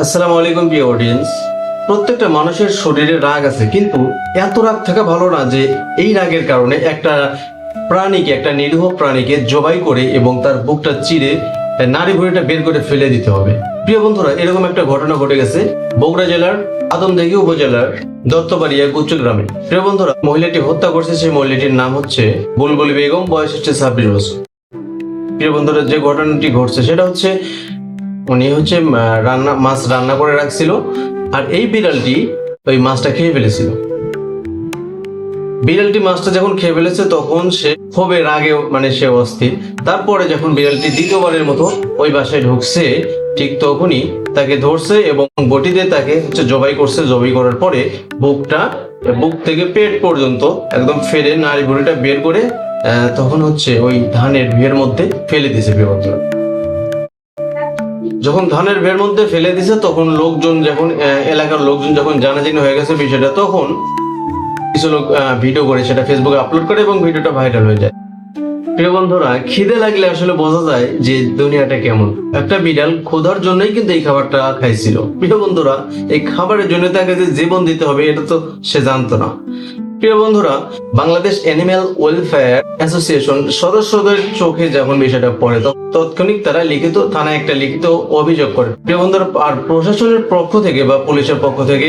আসসালামু আলাইকুম প্রিয় অডিয়েন্স প্রত্যেকটা মানুষের শরীরে রাগ আছে, কিন্তু এত রাগ থাকা ভালো না যে এই রাগের কারণে একটা প্রাণীকে, একটা নিরীহ প্রাণীকে জবাই করে এবং তার বুকটা চিরে নারী ভুঁড়িটা বের করে ফেলে দিতে হবে। প্রিয় বন্ধুরা, এরকম একটা ঘটনা ঘটে গেছে বগুড়া জেলার আদমদিঘি উপজেলার দত্তবাড়িয়া গুচ্ছ গ্রামে প্রিয় বন্ধুরা, মহিলাটি হত্যা করছে, সেই মহিলাটির নাম হচ্ছে বুলবুলি বেগম, বয়স হচ্ছে ছাব্বিশ বছর। প্রিয় বন্ধুরা, যে ঘটনাটি ঘটছে, সেটা হচ্ছে উনি হচ্ছে রান্না, মাছ রান্না করে রাখছিল, আর এই বিড়ালটি ওই মাছটা খেয়ে ফেলেছিল। বিড়ালটি মাছটা যখন খেয়ে ফেলেছে, তখন সে ক্ষোভে, রাগে মানে সে অস্থির। তারপরে যখন বিড়ালটি দ্বিতীয়বারের মতো ওই বাসায় ঢুকছে, ঠিক তখনই তাকে ধরছে এবং বটিতে তাকে হচ্ছে জবাই করছে। জবাই করার পরে বুকটা, বুক থেকে পেট পর্যন্ত একদম ফেলে নারী বুড়িটা বের করে তখন হচ্ছে ওই ধানের ভিড়ের মধ্যে ফেলে দিয়েছে বিপদরা যখন ধানের ভের মধ্যে ফেলে দিছে, তখন লোকজন যখন এলাকার লোকজন যখন জানাজানি হয়ে গেছে বিষয়টা, তখন কিছু লোক ভিডিও করে সেটা ফেসবুকে আপলোড করে এবং ভিডিওটা ভাইরাল হয়ে যায়। প্রিয় বন্ধুরা, খিদে লাগলে আসলে বোঝা যায় যে দুনিয়াটা কেমন। একটা বিড়াল ক্ষুধার জন্যই কিন্তু এই খাবারটা খাইছিল। প্রিয় বন্ধুরা, এই খাবারের জন্য তাকে যে জীবন দিতে হবে, এটা তো সে জানতো না। প্রিয় বন্ধুরা, বাংলাদেশ অ্যানিম্যাল ওয়েলফেয়ার অ্যাসোসিয়েশন সদস্যদের চোখে যখন বিষয়টা পড়ে তৎক্ষণিক তারা লিখিত থানায় একটা লিখিত অভিযোগ করে। প্রিয় বন্ধুরা, আর প্রশাসনের পক্ষ থেকে বা পুলিশের পক্ষ থেকে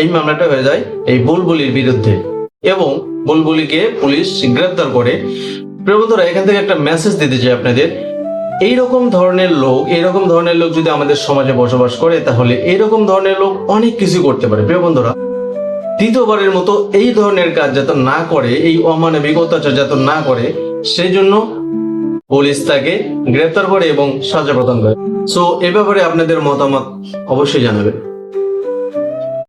এই মামলাটা হয়ে যায় এই বুলবুলির বিরুদ্ধে এবং বুলবুলিকে পুলিশ গ্রেপ্তার করে। প্রিয় বন্ধুরা, এখান থেকে একটা মেসেজ দিতে চাই আপনাদের। এইরকম ধরনের লোক, এইরকম ধরনের লোক যদি আমাদের সমাজে বসবাস করে, তাহলে এইরকম ধরনের লোক অনেক কিছু করতে পারে। প্রিয় বন্ধুরা দ্বিতীয়বারের মতো এই ধরনের কাজ যাতে না করে, এই অমানবিক অত্যাচার যাতে না করে সেই জন্য পুলিশ তাকে গ্রেপ্তার করে এবং সাজা প্রদান করে। সো এ ব্যাপারে আপনাদের মতামত অবশ্যই জানাবেন।